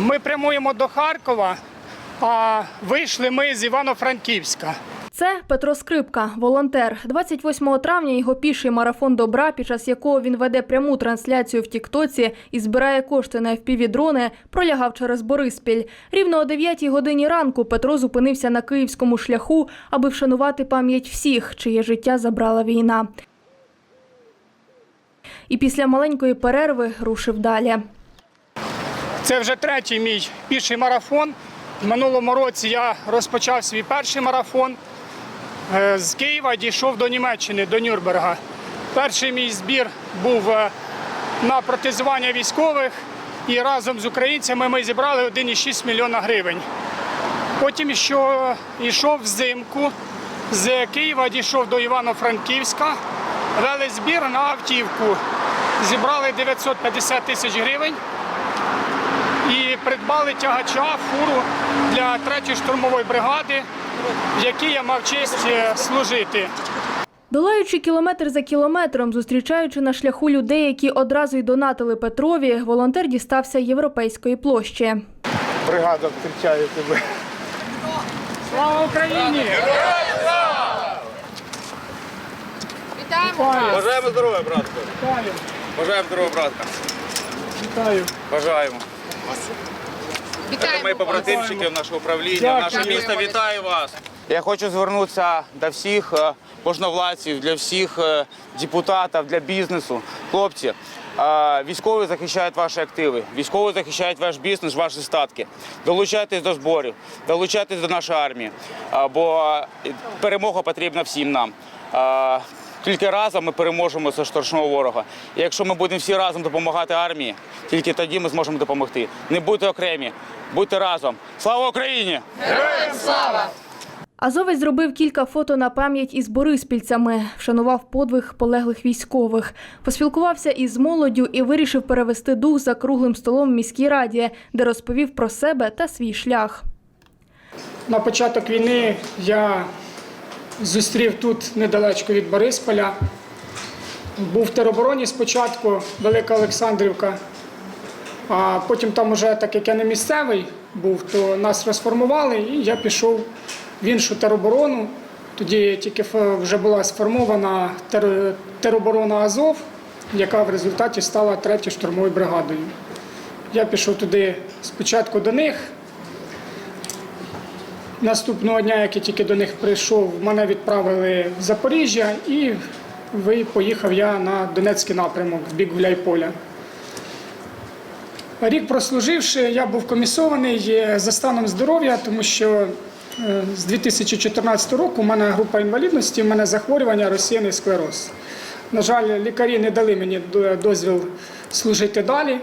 Ми прямуємо до Харкова, а вийшли ми з Івано-Франківська. Це Петро Скрипка, волонтер. 28 травня його піший марафон добра, під час якого він веде пряму трансляцію в Тіктоці і збирає кошти на FPV-дрони, пролягав через Бориспіль. Рівно о 9 годині ранку Петро зупинився на київському шляху, аби вшанувати пам'ять всіх, чиє життя забрала війна. І після маленької перерви рушив далі. Це вже третій мій піший марафон. В минулому році я розпочав свій перший марафон. Е, З Києва дійшов до Німеччини, до Нюрнберга. Перший мій збір був е, на протезування військових, і разом з українцями ми зібрали 1,6 мільйона гривень. Потім, що йшов взимку, з Києва дійшов до Івано-Франківська, вели збір на автівку. Зібрали 950 тисяч гривень придбали тягача, фуру для 3-ї штурмової бригади, в якій я мав честь е, служити. Долаючи кілометр за кілометром, зустрічаючи на шляху людей, які одразу й донатили Петрові, волонтер дістався європейської площі. бригада зустрічає тебе. Слава Україні! Вітаю! Бажаємо здоров'я, братку. Вітаю! Бажаємо здоров'я, братка. Вітаю! Бажаємо. Це Вітаємо мої побратимчики в наше управління, Дякую. наше місто вітає вас. Я хочу звернутися до всіх е, можновладців, для всіх е, депутатів, для бізнесу. Хлопці, е, військові захищають ваші активи, військові захищають ваш бізнес, ваші статки. Долучайтесь до зборів, долучайтесь до нашої армії, бо перемога потрібна всім нам. Тільки разом ми переможемо цього страшного ворога. І якщо ми будемо всі разом допомагати армії, тільки тоді ми зможемо допомогти. Не будьте окремі, будьте разом. Слава Україні! Слава! Азовець зробив кілька фото на пам'ять із бориспільцями, вшанував подвиг полеглих військових, поспілкувався із молоддю і вирішив перевести дух за круглим столом в міській раді, де розповів про себе та свій шлях. На початок війни я зустрів тут недалечко від Борисполя. Був в теробороні спочатку, Велика Олександрівка. А потім там уже, так як я не місцевий був, то нас розформували, і я пішов в іншу тероборону. Тоді тільки вже була сформована тер- тероборона Азов, яка в результаті стала третьою штурмовою бригадою. Я пішов туди спочатку до них, Наступного дня, як я тільки до них прийшов, мене відправили в Запоріжжя і поїхав я на Донецький напрямок в бік Гуляйполя. Рік прослуживши, я був комісований е, за станом здоров'я, тому що е, з 2014 року у мене група інвалідності, у мене захворювання розсіяний склероз. На жаль, лікарі не дали мені дозвіл служити далі.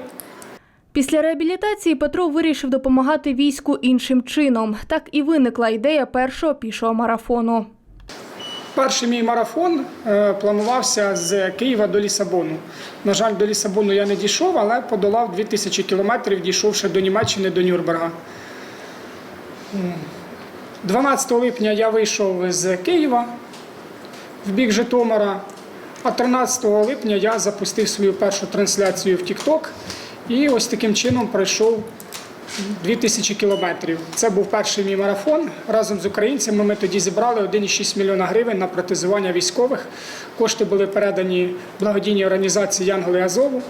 Після реабілітації Петро вирішив допомагати війську іншим чином. Так і виникла ідея першого пішого марафону. Перший мій марафон е, планувався з Києва до Лісабону. На жаль, до Лісабону я не дійшов, але подолав 2000 кілометрів, дійшовши до Німеччини, до Нюрнберга. 12 липня я вийшов з Києва в бік Житомира, а 13 липня я запустив свою першу трансляцію в TikTok і ось таким чином пройшов 2000 кілометрів. Це був перший мій марафон. Разом з українцями ми тоді зібрали 1,6 мільйона гривень на протезування військових. Кошти були передані благодійній організації Янголи Азову.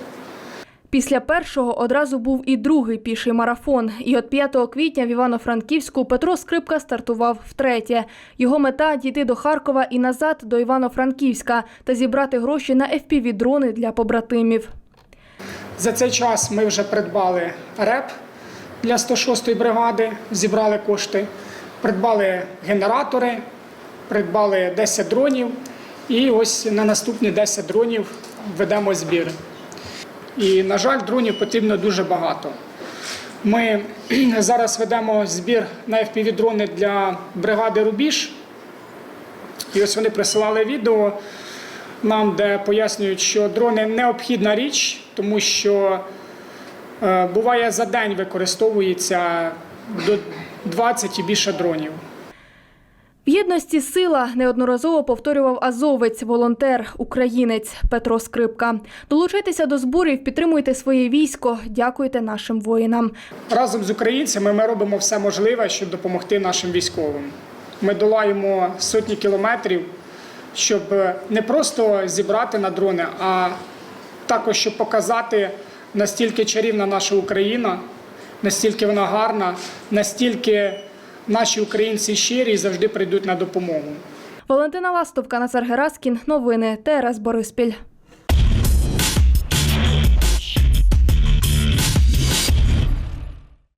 Після першого одразу був і другий піший марафон. І от 5 квітня в Івано-Франківську Петро Скрипка стартував втретє. Його мета дійти до Харкова і назад до Івано-Франківська та зібрати гроші на FPV-дрони для побратимів. За цей час ми вже придбали РЕП для 106-ї бригади, зібрали кошти, придбали генератори, придбали 10 дронів. І ось на наступні 10 дронів ведемо збір. І, на жаль, дронів потрібно дуже багато. Ми зараз ведемо збір на FPV-дрони для бригади Рубіж. І ось вони присилали відео нам, де пояснюють, що дрони необхідна річ, тому що е, буває за день використовується до 20 і більше дронів. В єдності сила неодноразово повторював азовець, волонтер, українець Петро Скрипка. Долучайтеся до зборів, підтримуйте своє військо, дякуйте нашим воїнам. Разом з українцями ми робимо все можливе, щоб допомогти нашим військовим. Ми долаємо сотні кілометрів, щоб не просто зібрати на дрони, а також щоб показати, настільки чарівна наша Україна, настільки вона гарна, настільки наші українці щирі і завжди прийдуть на допомогу. Валентина Ластовка, Назар Гераскін. Новини ТРС Бориспіль.